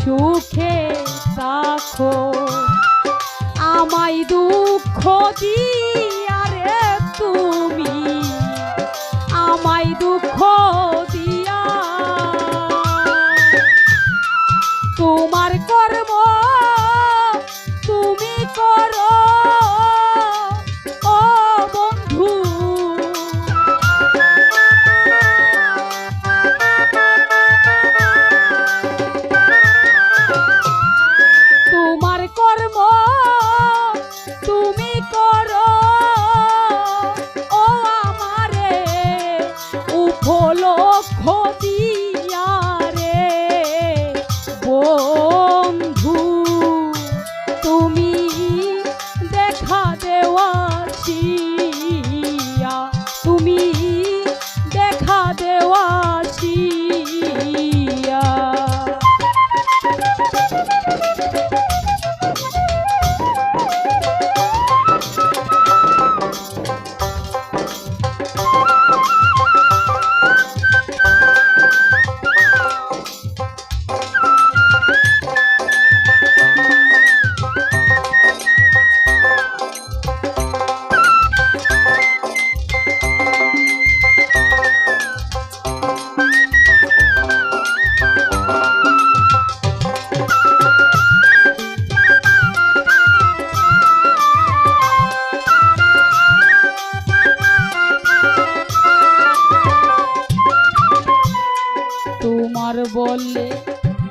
সুখে আমায় দুঃখ দিয়া রে তুমি আমায় দুঃখ কর্ম তুমি করো। ও আমারে উপলক্ষ দিয়া রে। বন্ধু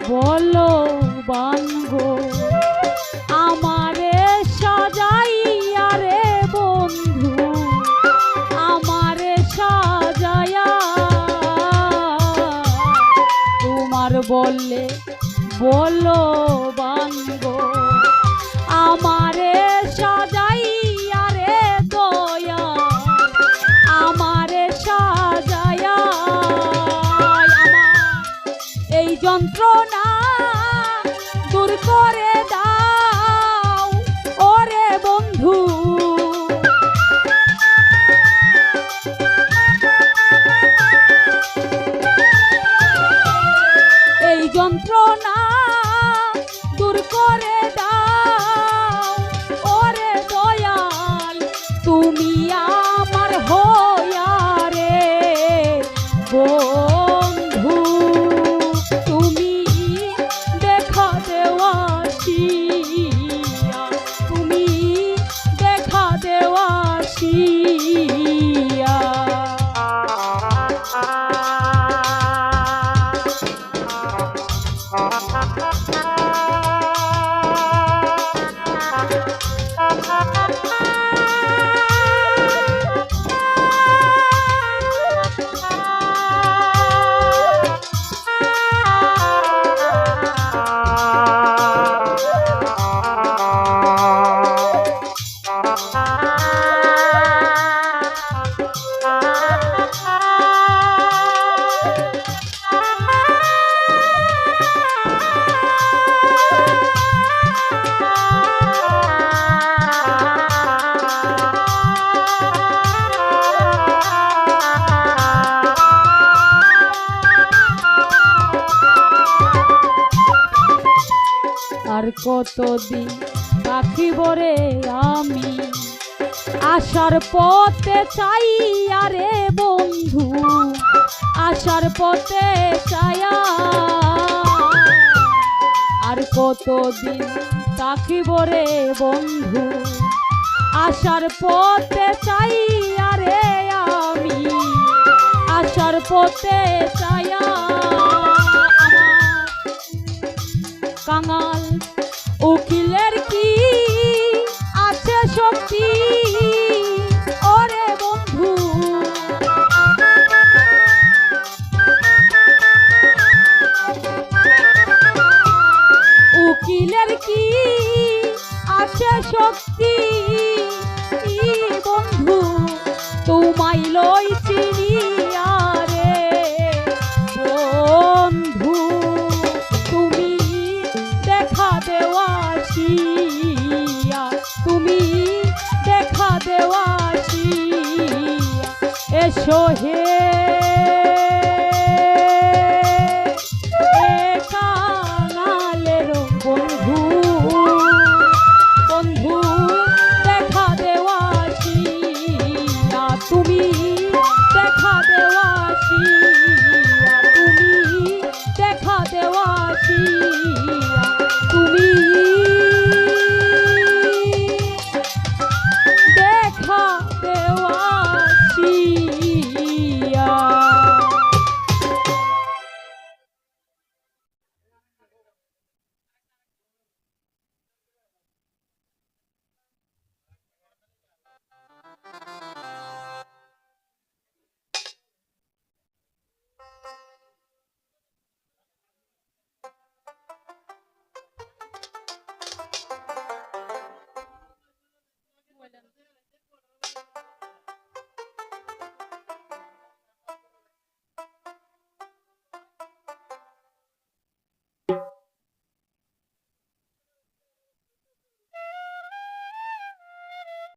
বলো বাঙ্গ আমারে সাজাইয়া রে বন্ধু আমারে সাজায়া তোমার বললে বলো বানগো আর কতদিন রাখিব রে আমি? আসার পথে চাই আরে বন্ধু আসার পথে চায়া আর কতদিন রাখিব রে বন্ধু আসার পথে চাই আরে আমি? আসার পথে চায়া বাঁচিলের কি আছে শক্তি? বন্ধু, তোমায় লই চিনিয়া রে? বন্ধু, তুমি দেখা দেওয়াসিয়া তুমি দেখা দেওয়াসিয়া এসো হে